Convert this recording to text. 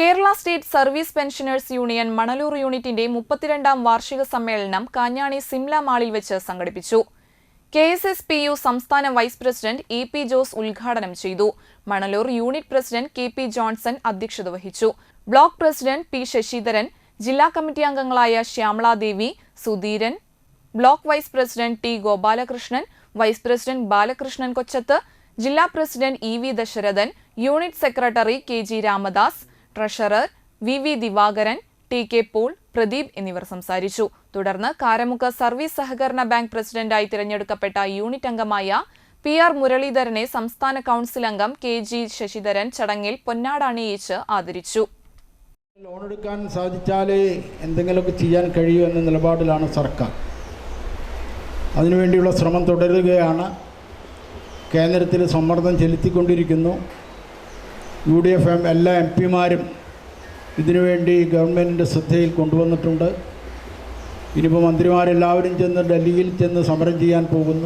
Kerala state service pensioners union Manalur യൂണിറ്റിന്റെ മുപ്പത്തിരണ്ടാം വാർഷിക സമ്മേളനം കാഞ്ഞാണി സിംല മാളിൽ വെച്ച് സംഘടിപ്പിച്ചു. K S S P U സംസ്ഥാന vice president E P Jose ഉദ്ഘാടനം ചെയ്തു. Manalur unit president K P Johnson അധ്യക്ഷത വഹിച്ചു. ബ്ലോക്ക് പ്രസിഡന്റ് പി ശശിധരൻ ജില്ലാ കമ്മിറ്റി അംഗങ്ങളായ Shyamaladevi Sudheeran block vice president T Gopalakrishnan vice president Balakrishnan Kochath ജില്ലാ president E V Dasharathan unit secretary K G Ramadas treasurer V V Divakaran T K Paul Pradeep എന്നിവർ സംസാരിച്ചു. തുടർന്ന് കാരമുഖ service സഹകരണ bank പ്രസിഡന്റായി തിരഞ്ഞെടുക്കപ്പെട്ട unit അംഗമായ P R മുരളീധരനെ സംസ്ഥാന കൌൺസിൽ അംഗം കെ ജി ശശിധരൻ ചടങ്ങിൽ പൊന്നാട അണിയിച്ച് ആദരിച്ചു. ലോൺ എടുക്കാൻ സാധിച്ചാലേ എന്തെങ്കിലുമൊക്കെ ചെയ്യാൻ കഴിയൂ എന്ന നിലപാടിലാണ് സർക്കാർ. അതിനുവേണ്ടിയുള്ള ശ്രമം തുടരുകയാണ്. കേന്ദ്രത്തിൽ സമ്മർദ്ദം ചെലുത്തിക്കൊണ്ടിരിക്കുന്നു. യു ഡി എഫ് എം എല്ലാ എം പിമാരും ഇതിനുവേണ്ടി ഗവൺമെന്റിന്റെ ശ്രദ്ധയിൽ കൊണ്ടുവന്നിട്ടുണ്ട്. ഇനിയിപ്പോൾ മന്ത്രിമാരെല്ലാവരും ചെന്ന് ഡൽഹിയിൽ ചെന്ന് സമരം ചെയ്യാൻ പോകുന്നു.